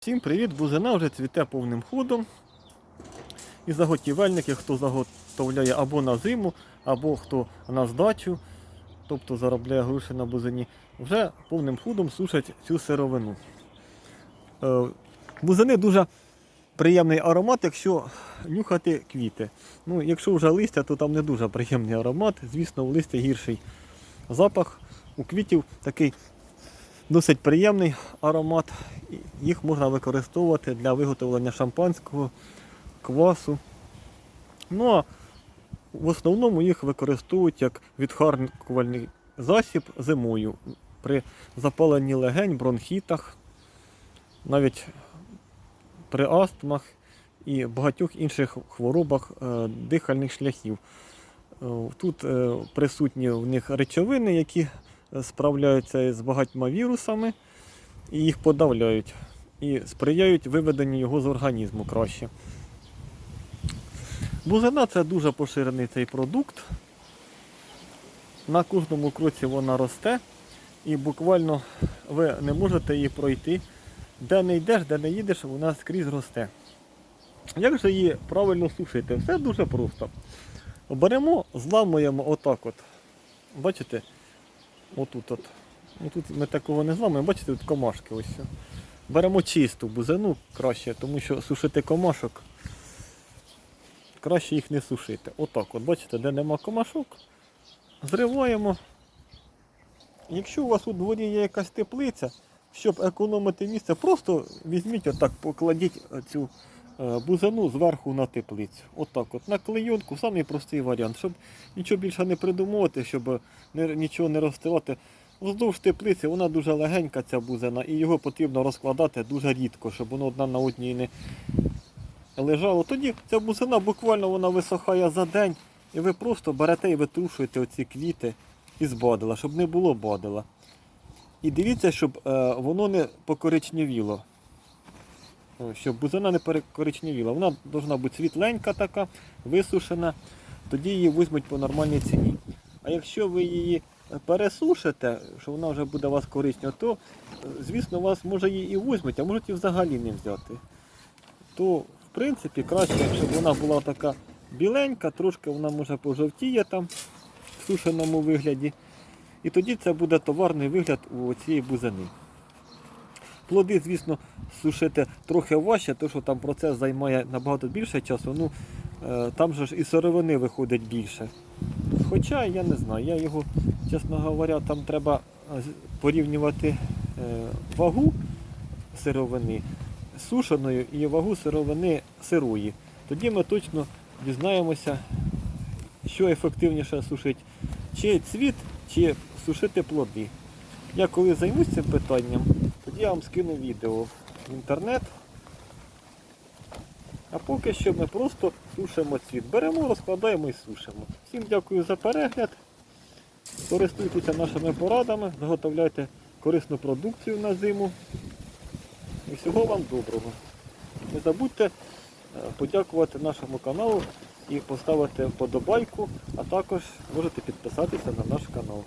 Всім привіт! Бузина вже цвіте повним ходом. І заготівельники, хто заготовляє або на зиму, або хто на здачу, тобто заробляє гроші на бузині, вже повним ходом сушать цю сировину. Е, Бузини дуже приємний аромат, якщо нюхати квіти. Ну, якщо вже листя, то там не дуже приємний аромат. Звісно, у листя гірший запах. У квітів такий досить приємний аромат. Їх можна використовувати для виготовлення шампанського, квасу. Ну а в основному їх використовують як відхаркувальний засіб зимою при запаленні легень, бронхітах, навіть при астмах і багатьох інших хворобах е, дихальних шляхів. Е, Тут е, присутні в них речовини, які справляються з багатьма вірусами і їх подавляють і сприяють виведенню його з організму краще. Бузина це дуже поширений цей продукт. На кожному кроці вона росте, і буквально ви не можете її пройти. Де не йдеш, де не їдеш, вона скрізь росте. Як же її правильно сушити? Все дуже просто. Беремо, зламуємо отак от. Бачите? Отут от. Ну, тут ми такого не зламуємо, бачите, тут комашки ось. Беремо чисту бузину краще, тому що сушити комашок краще їх не сушити. Отак, от бачите, де нема комашок, зриваємо. Якщо у вас у дворі є якась теплиця, щоб економити місце, просто візьміть отак, покладіть цю бузину зверху на теплицю. Отак от, на клейонку, самий простий варіант, щоб нічого більше не придумувати, щоб нічого не розстилати. Вздовж теплиці вона дуже легенька, ця бузина, і його потрібно розкладати дуже рідко, щоб воно одна на одній не лежало. Тоді ця бузина буквально вона висохає за день, і ви просто берете і витрушуєте оці квіти із бадила, щоб не було бадила. І дивіться, щоб е, воно не покоричневіло. Щоб бузина не перекоричневіла. Вона повинна бути світленька така, висушена, тоді її візьмуть по нормальній ціні. А якщо ви її пересушите, що вона вже буде у вас коричнева, то, звісно, вас може її і візьмуть, а можуть і взагалі не взяти. То, в принципі, краще, щоб вона була така біленька, трошки вона може пожовтіє там в сушеному вигляді. І тоді це буде товарний вигляд у цієї бузини. Плоди, звісно, сушити трохи важче, тому що там процес займає набагато більше часу. Ну, е, там же ж і сировини виходить більше. Хоча я не знаю, я його, чесно говоря, там треба е, порівнювати е, вагу сировини сушеної і вагу сировини сирої. Тоді ми точно дізнаємося, що ефективніше сушить, чи цвіт, чи сушити плоди. Я коли займусь цим питанням, я вам скину відео в інтернет. А поки що ми просто сушимо цвіт. Беремо, розкладаємо і сушимо. Всім дякую за перегляд. Користуйтеся нашими порадами, заготовляйте корисну продукцію на зиму. І всього вам доброго. Не забудьте е, подякувати нашому каналу і поставити вподобайку, а також можете підписатися на наш канал.